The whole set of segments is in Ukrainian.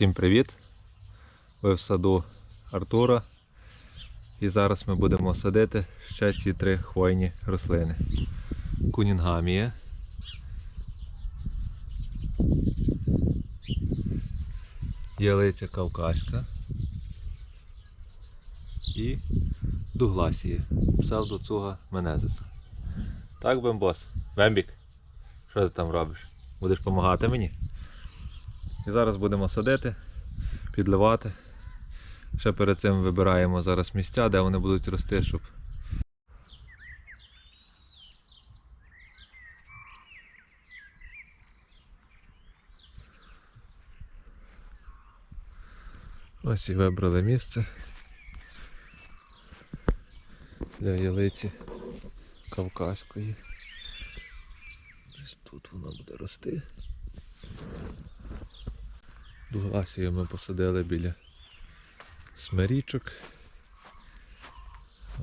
Всім привіт! Ви в саду Артура. І зараз ми будемо садити ще ці три хвойні рослини. Кунінгамія. Ялиця Кавказька. І Дугласія. Псевдоцуга Менезиса. Так, Бембос? Бембік? Що ти там робиш? Будеш допомагати мені? І зараз будемо садити, підливати. Ще перед цим вибираємо зараз місця, де вони будуть рости, щоб. Ось і вибрали місце для ялиці кавказької. Десь тут вона буде рости. Дугласію ми посадили біля смирічок.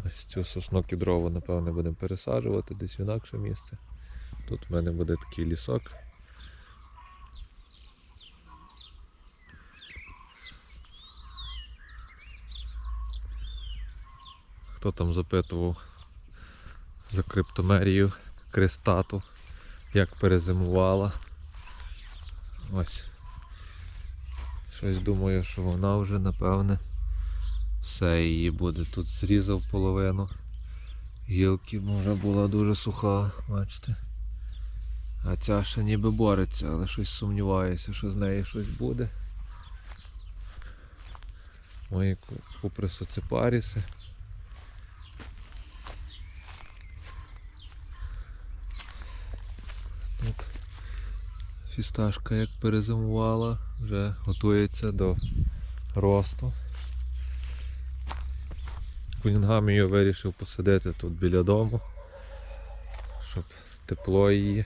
Ось цю сосну кідрову, напевне, будемо пересаджувати десь в інакше місце. Тут в мене буде такий лісок. Хто там запитував за криптомерію крестату, як перезимувала. Ось. Щось думаю, що вона вже напевне все її буде. Тут зрізав половину. Гілки може була дуже суха, бачите. А ця ще ніби бореться, але щось сумніваюся, що з неї щось буде. Мої ку- куприсоцепаріси. Тут фісташка як перезимувала, вже готується до росту. Кунінгамію вирішив посадити тут біля дому, щоб тепло її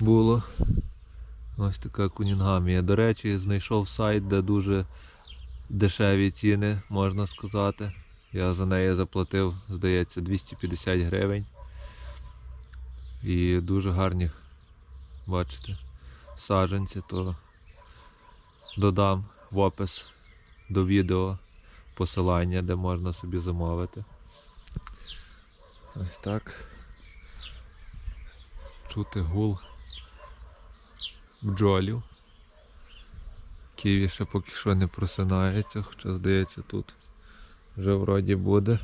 було. Ось така кунінгамія. До речі, знайшов сайт, де дуже дешеві ціни, можна сказати. Я за неї заплатив, здається, 250 гривень. І дуже гарні, бачите, саджанці, то додам в опис до відео посилання, де можна собі замовити. Ось так. Чути гул бджолів. Києві ще поки що не просинається, хоча здається тут вже вроді буде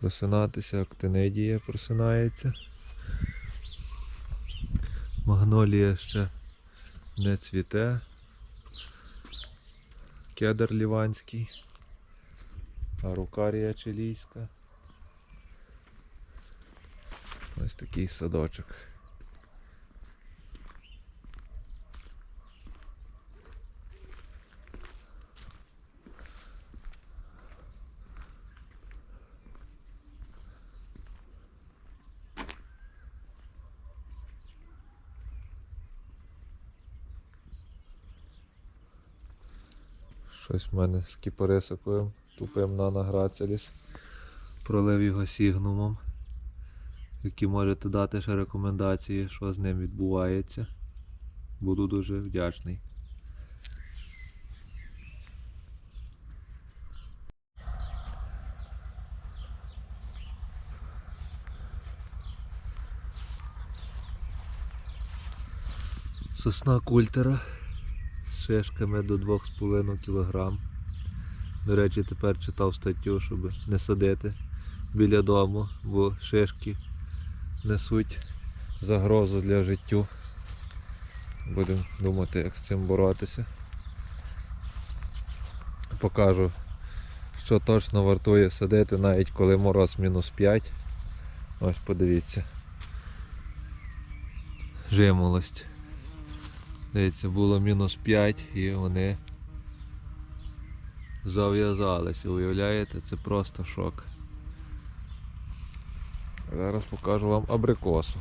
просинатися, актинидія просинається. Магнолія ще не цвіте. Кедр ліванський. Арукарія чилійська. Ось такий садочок. Щось в мене з кіпарисикою тупим на награцеліс. Пролив його сігнумом. Які можете дати ще рекомендації, що з ним відбувається. Буду дуже вдячний. Сосна культера шишками до 2,5 кг. До речі, тепер читав статтю, щоб не садити біля дому, бо шишки несуть загрозу для життю. Будемо думати, як з цим боротися. Покажу, що точно вартує садити, навіть коли мороз мінус 5. Ось подивіться. Жимолость. Дивіться, було мінус 5 і вони зав'язалися. Уявляєте, це просто шок. Зараз покажу вам абрикосу,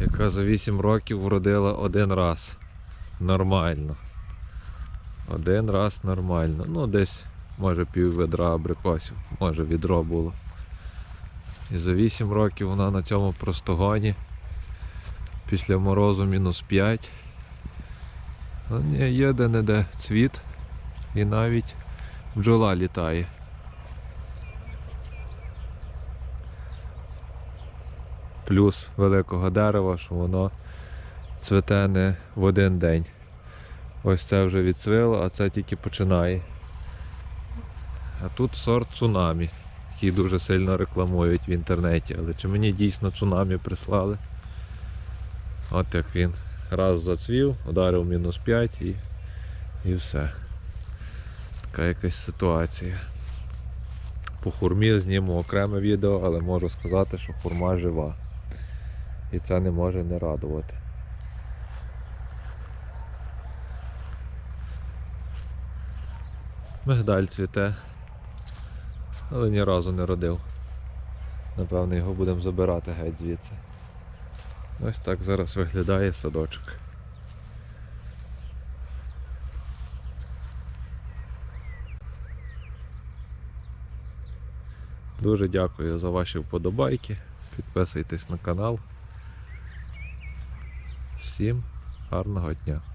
яка за 8 років вродила один раз. Нормально. Один раз нормально. Ну десь може пів ведра абрикосів, може відро було. І за 8 років вона на цьому простогоні після морозу мінус 5 Ні, є де-не-де цвіт і навіть бджола літає. Плюс великого дерева, що воно цвете не в один день. Ось це вже відцвило, а це тільки починає. А тут сорт цунамі, який дуже сильно рекламують в інтернеті. Але чи мені дійсно цунамі прислали? От як він раз зацвів, ударив мінус 5 і, і все. Така якась ситуація. По хурмі зніму окреме відео, але можу сказати, що хурма жива. І це не може не радувати. Мигдаль цвіте, але ні разу не родив. Напевно, його будемо забирати геть звідси. Ось так зараз виглядає садочок. Дуже дякую за ваші вподобайки. Підписуйтесь на канал. Всім гарного дня!